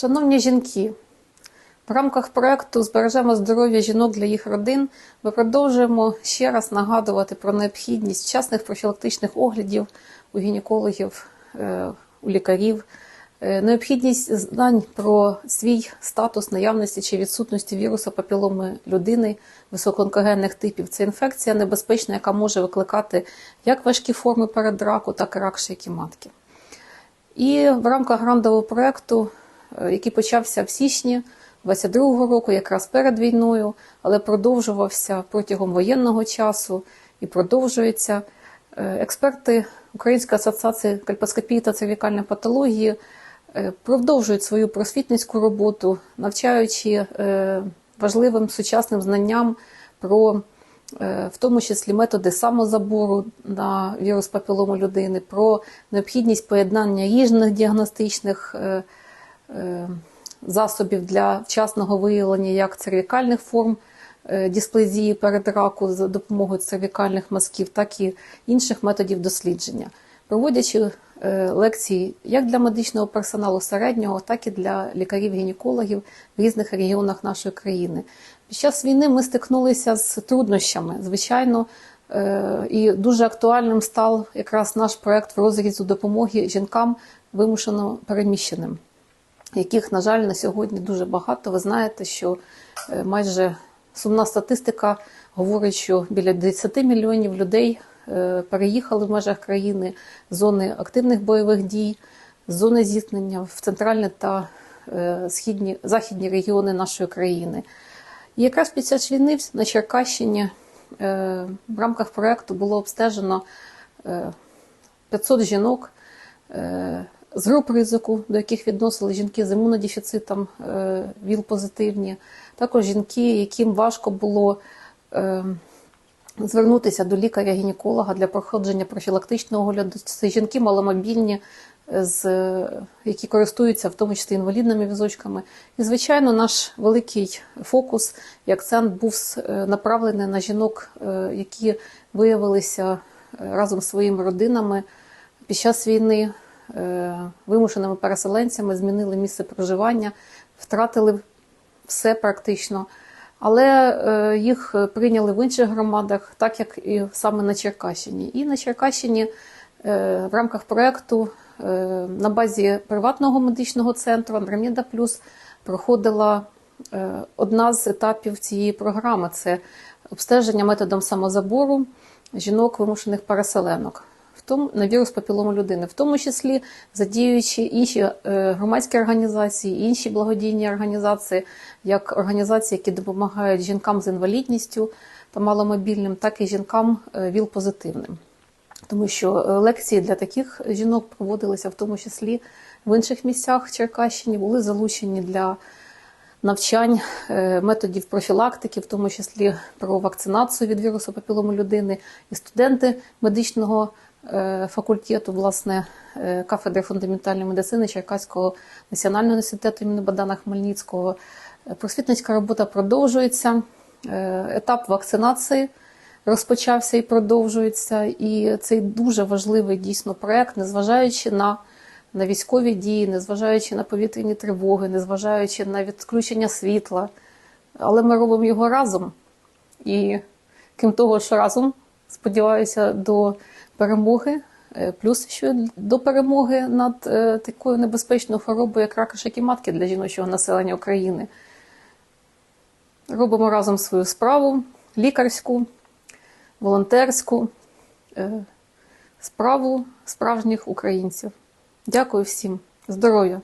Шановні жінки, в рамках проекту Збережемо здоров'я жінок для їх родин. Ми продовжуємо ще раз нагадувати про необхідність вчасних профілактичних оглядів у гінекологів, е, у лікарів, е, необхідність знань про свій статус наявності чи відсутності вірусу папіломи людини високоонкогенних типів. Це інфекція небезпечна, яка може викликати як важкі форми передраку, так і рак шийки матки. І в рамках грандового проєкту, е, який почався в січні 22-го року, якраз перед війною, але продовжувався протягом воєнного часу і продовжується. е, Експерти Української асоціації кальпоскопії та цервікальної патології е, продовжують свою просвітницьку роботу, навчаючи е, важливим сучасним знанням про е, в тому числі методи самозабору на вірус папілому людини, про необхідність поєднання різних діагностичних е, е, засобів для вчасного виявлення як цервікальних форм е, дисплезії передраку за допомогою цервікальних мазків, так і інших методів дослідження, проводячи е, лекції як для медичного персоналу середнього, так і для лікарів-гінекологів в різних регіонах нашої країни. Під час війни ми стикнулися з труднощами, звичайно, е, і дуже актуальним став якраз наш проект в розрізу допомоги жінкам вимушено переміщеним, яких, на жаль, на сьогодні дуже багато. Ви знаєте, що е, майже сумна статистика говорить, що біля 10 мільйонів людей е, переїхали в межах країни з зони активних бойових дій, з зони зіткнення в центральні та е, східні західні регіони нашої країни. І якраз під час війни на Черкащині в рамках проєкту було обстежено е, 500 жінок з груп ризику, до яких відносили жінки з імунодефіцитом е, ВІЛ-позитивні, також жінки, яким важко було е, звернутися до лікаря-гінеколога для проходження профілактичного огляду. Це жінки маломобільні, е, які користуються в тому числі інвалідними візочками. І, звичайно, наш великий фокус і акцент був направлений на жінок, які виявилися разом з своїми родинами під час війни вимушеними переселенцями, змінили місце проживання, втратили все практично. Але е, їх прийняли в інших громадах, так як і саме на Черкащині. І на Черкащині е, в рамках проєкту е, на базі приватного медичного центру Андромеда Плюс проходила е, одна з етапів цієї програми це обстеження методом самозабору жінок вимушених переселенок. На вірус папілому людини, в тому числі задіюючи інші е, громадські організації, інші благодійні організації, як організації, які допомагають жінкам з інвалідністю та маломобільним, так і жінкам е, ВІЛ-позитивним. Тому що е, лекції для таких жінок проводилися в тому числі в інших місцях Черкащині, були залучені для навчань методів профілактики, в тому числі про вакцинацію від вірусу папілому людини, і студенти медичного факультету, власне, е, кафедри фундаментальної медицини Черкаського національного університету імені Богдана Хмельницького. Е, Просвітницька робота продовжується. Е, Етап вакцинації розпочався і продовжується. І цей дуже важливий дійсно проект, незважаючи на на військові дії, незважаючи на повітряні тривоги, незважаючи на відключення світла. Але ми робимо його разом. І крім того, що разом, сподіваюся, до перемоги, е, плюс ще до перемоги над е, такою небезпечною хворобою, як рак шийки матки для жіночого населення України. Робимо разом свою справу лікарську, волонтерську, е, справу справжніх українців. Дякую всім. Здоров'я!